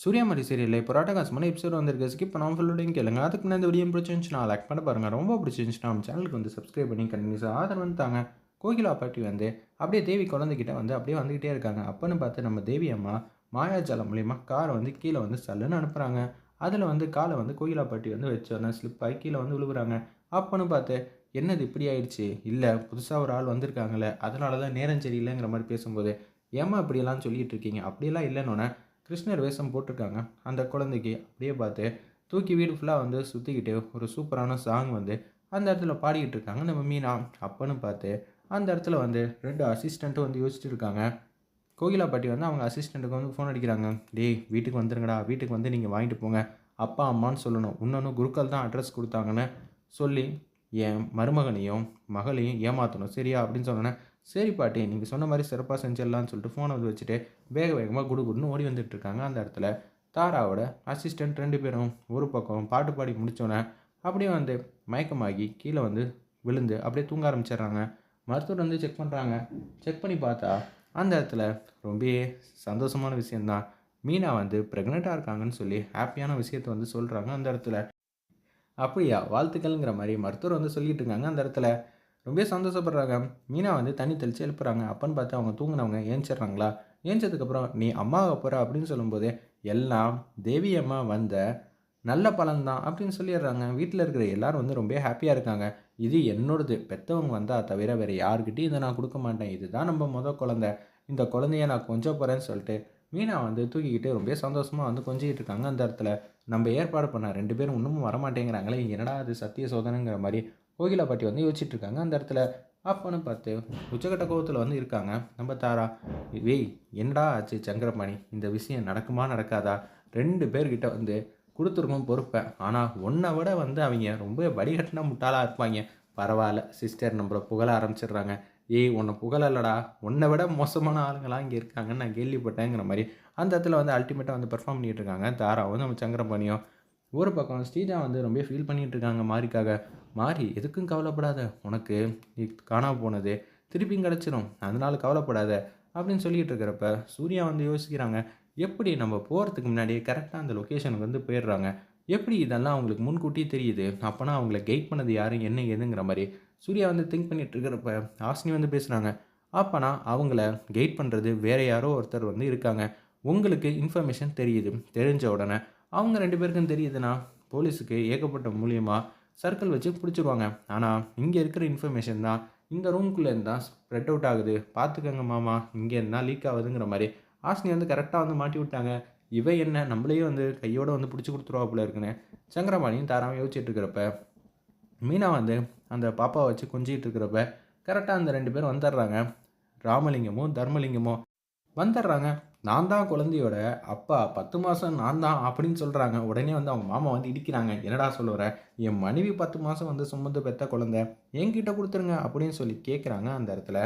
சூர்யாமரி சீரியலில் இப்போ ராட்டகாசமான எபிசோட் வந்திருக்கு. ஸ்கிப் பண்ணாமல் ஃபுல்லோடையும் கேளுங்க. அதுக்கு முன்னாடி இந்த வீடியோ பிடிச்சிருந்துச்சுன்னா லைக் பண்ண பாருங்கள் ரொம்ப பிடிச்சிருந்துச்சுன்னா நம்ம சேனலுக்கு வந்து சப்ஸ்கிரைப் பண்ணி கண்டினியூஸாக ஆதரவு வந்துட்டாங்க கோகிலா பாட்டி வந்து அப்படியே தேவி குழந்தைகிட்ட வந்து அப்படியே வந்துக்கிட்டே இருக்காங்க. அப்பன்னு பார்த்து நம்ம தேவி அம்மா மாயாஜாலம் மூலிமா காரை வந்து கீழே வந்து சல்லுன்னு அனுப்புகிறாங்க அதில் வந்து காலை வந்து கோகிலா பாட்டி வந்து வச்சோன்னே ஸ்லிப் ஆகி கீழே வந்து விழுகுறாங்க அப்போன்னு பார்த்து என்னது இப்படி ஆயிடுச்சு? இல்லை புதுசாக ஒரு ஆள் வந்திருக்காங்களே. அதனால தான் நேரம் சரியில்லைங்கிற மாதிரி பேசும்போது ஏம்மா இப்படியெல்லாம் சொல்லிகிட்டு இருக்கீங்க? அப்படியெல்லாம் இல்லைன்னொன்னே கிருஷ்ணர் வேஷம் போட்டிருக்காங்க. அந்த குழந்தைக்கு அப்படியே பார்த்து தூக்கி வீடு ஃபுல்லாக வந்து சுற்றிக்கிட்டு ஒரு சூப்பரான சாங் வந்து அந்த இடத்துல பாடிக்கிட்டு இருக்காங்க. நம்ம மீனா அப்பன்னு பார்த்து அந்த இடத்துல வந்து ரெண்டு அசிஸ்டண்ட்டும் வந்து யோசிச்சுட்டு இருக்காங்க. கோகிலாப்பட்டி வந்து அவங்க அசிஸ்டண்ட்டுக்கு வந்து ஃபோன் அடிக்கிறாங்க. டேய் வீட்டுக்கு வந்துருங்கடா. வீட்டுக்கு வந்து நீங்கள் வாங்கிட்டு போங்க. அப்பா அம்மான்னு சொல்லணும். இன்னொன்று குருக்கள் தான் அட்ரஸ் கொடுத்தாங்கன்னு சொல்லி என் மருமகனையும் மகளையும் ஏமாற்றணும் சரியா? அப்படின்னு சொன்னேன் சரி பாட்டி நீங்கள் சொன்ன மாதிரி சிறப்பாக செஞ்சிடலான்னு சொல்லிட்டு ஃபோனை வந்து வச்சுட்டு வேக வேகமாக குடு குடுன்னு ஓடி வந்துட்டுருக்காங்க அந்த இடத்துல. தாராவோட அசிஸ்டண்ட் ரெண்டு பேரும் ஒரு பக்கம் பாட்டு பாடி முடித்தோன்னே அப்படியே வந்து மயக்கமாகி கீழே வந்து விழுந்து அப்படியே தூங்க ஆரம்பிச்சிடுறாங்க. மருத்துவர் வந்து செக் பண்ணுறாங்க செக் பண்ணி பார்த்தா அந்த இடத்துல ரொம்பவே சந்தோஷமான விஷயந்தான் மீனா வந்து ப்ரெக்னெண்ட்டாக இருக்காங்கன்னு சொல்லி ஹாப்பியான விஷயத்தை வந்து சொல்கிறாங்க அந்த இடத்துல. அப்படியா வாழ்த்துக்கள்ங்கிற மாதிரி மருத்துவர் வந்து சொல்லிட்டு இருக்காங்க அந்த இடத்துல. ரொம்ப சந்தோஷப்படுறாங்க. மீனா வந்து தண்ணி தெளித்து எழுப்புறாங்க. அப்பன்னு பார்த்து அவங்க தூங்கினவங்க ஏஞ்சிடுறாங்களா? ஏஞ்சதுக்கப்புறம் நீ அம்மாவை போகிற அப்படின்னு சொல்லும்போது எல்லாம் தேவி அம்மா வந்த நல்ல பலன்தான் அப்படின்னு சொல்லிடுறாங்க. வீட்டில் இருக்கிற எல்லாரும் வந்து ரொம்ப ஹாப்பியாக இருக்காங்க. இது என்னோடது. பெற்றவங்க வந்தால் தவிர வேறு யாருக்கிட்டையும் இதை நான் கொடுக்க மாட்டேன். இதுதான் நம்ம முத குழந்தை. இந்த குழந்தைய நான் கொஞ்சம் போகிறேன்னு சொல்லிட்டு மீனா வந்து தூக்கிக்கிட்டு ரொம்ப சந்தோஷமாக வந்து கொஞ்சிக்கிட்டு இருக்காங்க அந்த இடத்துல. நம்ம ஏற்பாடு பண்ண ரெண்டு பேரும் இன்னமும் வரமாட்டேங்கிறாங்களே. என்னடா அது சத்திய சோதனைங்கிற மாதிரி கோகிலா பாட்டி வந்து யோசிச்சுட்டு இருக்காங்க அந்த இடத்துல அப்போன்னு பார்த்து உச்சகட்ட கோவத்தில் வந்து இருக்காங்க. நம்ம தாரா வெய் என்னடா ஆச்சு சங்கரபாணி? இந்த விஷயம் நடக்குமா நடக்காதா? ரெண்டு பேர்கிட்ட வந்து கொடுத்துருக்கோம் பொறுப்பேன் ஆனால் ஒன்றை விட வந்து அவங்க ரொம்ப வடிகட்டின முட்டாளாக இருப்பாங்க. பரவாயில்ல சிஸ்டர் நம்மளை புகழ ஆரம்பிச்சிடுறாங்க. ஏய் உன்னை புகழல்லடா உன்னை விட மோசமான ஆளுங்களாம் இங்கே இருக்காங்கன்னு நான் கேள்விப்பட்டேங்கிற மாதிரி அந்த இடத்துல வந்து அல்டிமேட்டாக வந்து பெர்ஃபார்ம் பண்ணிகிட்டு இருக்காங்க. தாராவும் நம்ம சங்கரபாணியும். ஒரு பக்கம் ஸ்ரீஜா வந்து ரொம்ப ஃபீல் பண்ணிகிட்டு இருக்காங்க மாரிக்காக. மாறி எதுக்கும் கவலைப்படாத உனக்கு காணாமல் போனது திருப்பியும் கிடச்சிரும். அதனால் கவலைப்படாத அப்படின்னு சொல்லிகிட்டு இருக்கிறப்ப சூர்யா வந்து யோசிக்கிறாங்க எப்படி நம்ம போகிறதுக்கு முன்னாடியே கரெக்டாக அந்த லொக்கேஷனுக்கு வந்து போயிடுறாங்க? எப்படி இதெல்லாம் அவங்களுக்கு முன்கூட்டி தெரியுது? அப்போனா அவங்கள கைட் பண்ணது யாரும் என்ன ஏதுங்கிற மாதிரி சூர்யா வந்து திங்க் பண்ணிகிட்டு இருக்கிறப்ப ஆசினி வந்து பேசுகிறாங்க அப்போனா அவங்கள கைட் பண்ணுறது வேறு யாரோ ஒருத்தர் வந்து இருக்காங்க. உங்களுக்கு இன்ஃபர்மேஷன் தெரியுது. தெரிஞ்ச உடனே அவங்க ரெண்டு பேருக்கும் தெரியுதுன்னா போலீஸுக்கு ஏகப்பட்ட மூலியமாக சர்க்கிள் வச்சு பிடிச்சிருவாங்க. ஆனால் இங்கே இருக்கிற இன்ஃபர்மேஷன் தான் இந்த ரூம்குள்ளே இருந்தால் ஸ்ப்ரெட் அவுட் ஆகுது. பார்த்துக்கங்க மாமா இங்கே இருந்தால் லீக் ஆகுதுங்கிற மாதிரி. ஆசினி வந்து கரெக்டாக வந்து மாட்டி விட்டாங்க. இவை என்ன நம்மளையே வந்து கையோடு வந்து பிடிச்சி கொடுத்துருவா போல இருக்குன்னு சங்கரபாணியும் தாராமல் யோசிச்சுட்டு இருக்கிறப்ப மீனா வந்து அந்த பாப்பாவை வச்சு கொஞ்சிட்டு இருக்கிறப்ப கரெக்டாக அந்த ரெண்டு பேரும் வந்துடுறாங்க. ராமலிங்கமும் தர்மலிங்கமும் வந்துடுறாங்க. நான் தான் குழந்தையோட அப்பா பத்து மாதம் நான் தான் அப்படின்னு சொல்கிறாங்க உடனே வந்து அவங்க மாமா வந்து இடிக்கிறாங்க. என்னடா சொல்லுற? என் மனைவி பத்து மாதம் வந்து சுமந்து பெற்ற குழந்தை. என்கிட்ட கொடுத்துருங்க அப்படின்னு சொல்லி கேட்குறாங்க அந்த இடத்துல.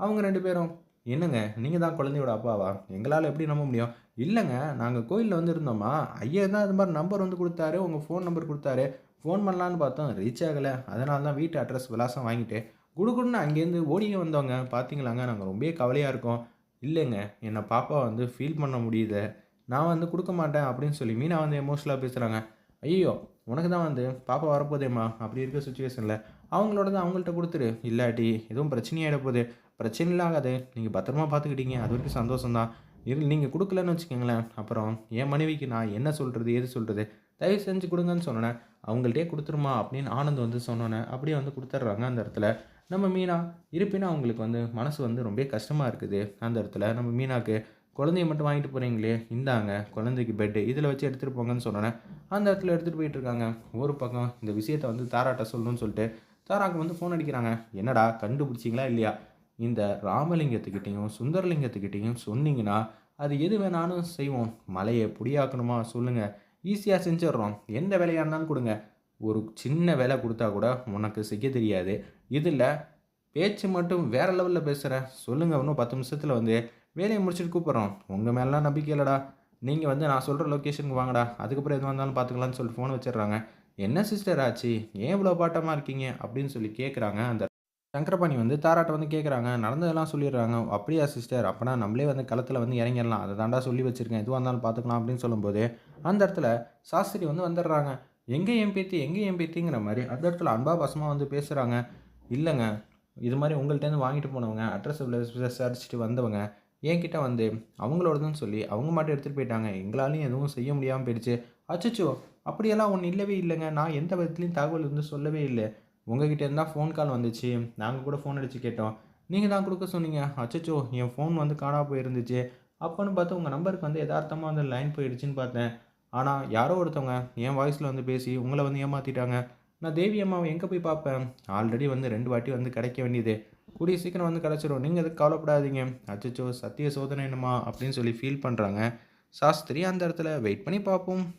அவங்க ரெண்டு பேரும் என்னங்க? நீங்கள் தான் குழந்தையோட அப்பாவா? எங்களால் எப்படி நம்ப முடியும்? இல்லைங்க நாங்கள் கோயிலில் வந்து இருந்தோமா? ஐயா தான் இது மாதிரி நம்பர் வந்து கொடுத்தாரு. உங்கள் ஃபோன் நம்பர் கொடுத்தாரு. ஃபோன் பண்ணலான்னு பார்த்தோம். ரீச் ஆகலை. அதனால தான் வீட்டு அட்ரஸ் விலாசம் வாங்கிட்டு குடுகுடுன்னு அங்கேருந்து ஓடிங்க வந்தவங்க பார்த்தீங்களாங்க நாங்கள் ரொம்ப கவலையாக இருக்கோம். இல்லைங்க என்னை பாப்பா வந்து ஃபீல் பண்ண முடியுது நான் வந்து கொடுக்க மாட்டேன் அப்படின்னு சொல்லி மீனா வந்து எமோஷனலாக பேசுகிறாங்க ஐயோ உனக்கு தான் வந்து பாப்பா வரப்போதேம்மா? அப்படி இருக்க சுச்சுவேஷனில் அவங்களோட தான் அவங்கள்ட்ட கொடுத்துரு. இல்லாட்டி எதுவும் பிரச்சனையாகிட போகுது. பிரச்சனை ஆகாது நீங்கள் பத்திரமா பார்த்துக்கிட்டீங்க அது வரைக்கும் சந்தோஷம்தான். இரு நீங்கள் கொடுக்கலன்னு வச்சுக்கோங்களேன். அப்புறம் என் மனைவிக்கு நான் என்ன சொல்கிறது ஏது சொல்கிறது தயவு செஞ்சு கொடுங்கன்னு சொன்னேன். அவங்கள்ட்டே கொடுத்துருமா அப்படின்னு ஆனந்த் வந்து சொன்னோன்னே அப்படியே வந்து கொடுத்துட்றாங்க அந்த இடத்துல. நம்ம மீனா இருப்பினும் அவங்களுக்கு வந்து மனசு வந்து ரொம்ப கஷ்டமாக இருக்குது. அந்த இடத்துல நம்ம மீனாக்கு குழந்தைய மட்டும் வாங்கிட்டு போகிறீங்களே இந்தாங்க குழந்தைக்கு பெட்டு இதில் வச்சு எடுத்துகிட்டு போங்கன்னு சொன்னோன்னே அந்த இடத்துல எடுத்துகிட்டு போயிட்டு இருக்காங்க. ஒரு பக்கம் இந்த விஷயத்தை வந்து தாராட்ட சொல்லணும்னு சொல்லிட்டு தாராக்கு வந்து ஃபோன் அடிக்கிறாங்க. என்னடா கண்டுபிடிச்சிங்களா இல்லையா? இந்த ராமலிங்கத்துக்கிட்டேயும் சுந்தரலிங்கத்துக்கிட்டேயும் சொன்னீங்கன்னா அது எது வேணாலும் செய்வோம். மலையை புடியாக்கணுமா? சொல்லுங்கள் ஈஸியாக செஞ்சிடுறோம். எந்த வேலையாக இருந்தாலும் கொடுங்க. ஒரு சின்ன வேலை கொடுத்தா கூட உனக்கு செய்ய தெரியாது. இதில் பேச்சு மட்டும் வேறு லெவலில் பேசுகிற சொல்லுங்கள் இன்னும் பத்து நிமிஷத்தில் வந்து வேலையை முடிச்சுட்டு கூப்பிட்றோம் உங்கள் மேலாம் நம்பிக்கை இல்லைடா நீங்கள் வந்து நான் சொல்கிற லொக்கேஷனுக்கு வாங்கடா அதுக்கப்புறம் எது வந்தாலும் பார்த்துக்கலான்னு சொல்லிட்டு ஃபோன் வச்சிடுறாங்க என்ன சிஸ்டர் ஆச்சு ஏன் இவ்வளோ பாட்டமாக இருக்கீங்க அப்படின்னு சொல்லி கேட்குறாங்க அந்த சங்கரபாணி வந்து தாராட்ட வந்து கேட்குறாங்க. நடந்ததெல்லாம் சொல்லிடுறாங்க. "அப்படியா சிஸ்டர்! அப்போனா நம்மளே வந்து களத்தில் வந்து இறங்கிடலாம். அதை தாண்டா சொல்லி வச்சுருக்கேன் எதுவாக இருந்தாலும் பார்த்துக்கலாம்." அப்படின்னு சொல்லும்போது, அந்த இடத்துல சாஸ்திரி வந்து வந்துடுறாங்க. எங்கே எம்பித்தி எங்கே எம்பித்திங்கிற மாதிரி அந்த இடத்துல அன்பா பசமாக வந்து பேசுகிறாங்க இல்லைங்க இது மாதிரி உங்கள்ட்டேருந்து வாங்கிட்டு போனவங்க, அட்ரஸ் விசாரிச்சுட்டு வந்தவங்க, என்கிட்ட வந்து அவங்களோடதுன்னு சொல்லி அவங்க மட்டும் எடுத்துகிட்டு போயிட்டாங்க. எங்களாலையும் எதுவும் செய்ய முடியாமல் போயிடுச்சு." "அச்சச்சோ! அப்படியெல்லாம் ஒன்று இல்லவே இல்லைங்க நான் எந்த விதத்துலையும் தகவல் வந்து சொல்லவே இல்லை உங்ககிட்ட இருந்தால் ஃபோன் கால் வந்துச்சு. நாங்கள் கூட ஃபோன் அடித்து கேட்டோம். நீங்கள் தான் கொடுக்க சொன்னீங்க. அச்சச்சோ! என் ஃபோன் வந்து காணாம போயிருந்துச்சு. அப்போன்னு பார்த்து உங்கள் நம்பருக்கு வந்து எதார்த்தமாக வந்து லைன் போயிடுச்சுன்னு பார்த்தேன். ஆனால் யாரோ ஒருத்தவங்க என் வாய்ஸில் வந்து பேசி உங்களை வந்து ஏமாற்றிட்டாங்க நான் தேவி அம்மாவை எங்கே போய் பார்ப்பேன்? ஆல்ரெடி வந்து ரெண்டு வாட்டி வந்து கிடைக்க வேண்டியது. கூடிய சீக்கிரம் வந்து கிடச்சிரும் நீங்கள் எதுக்கு கவலைப்படாதீங்க." "அச்சச்சோ! சத்திய சோதனை என்னம்மா?" அப்படின்னு சொல்லி ஃபீல் பண்ணுறாங்க சாஸ்திரி அந்த இடத்துல வெயிட் பண்ணி பார்ப்போம்.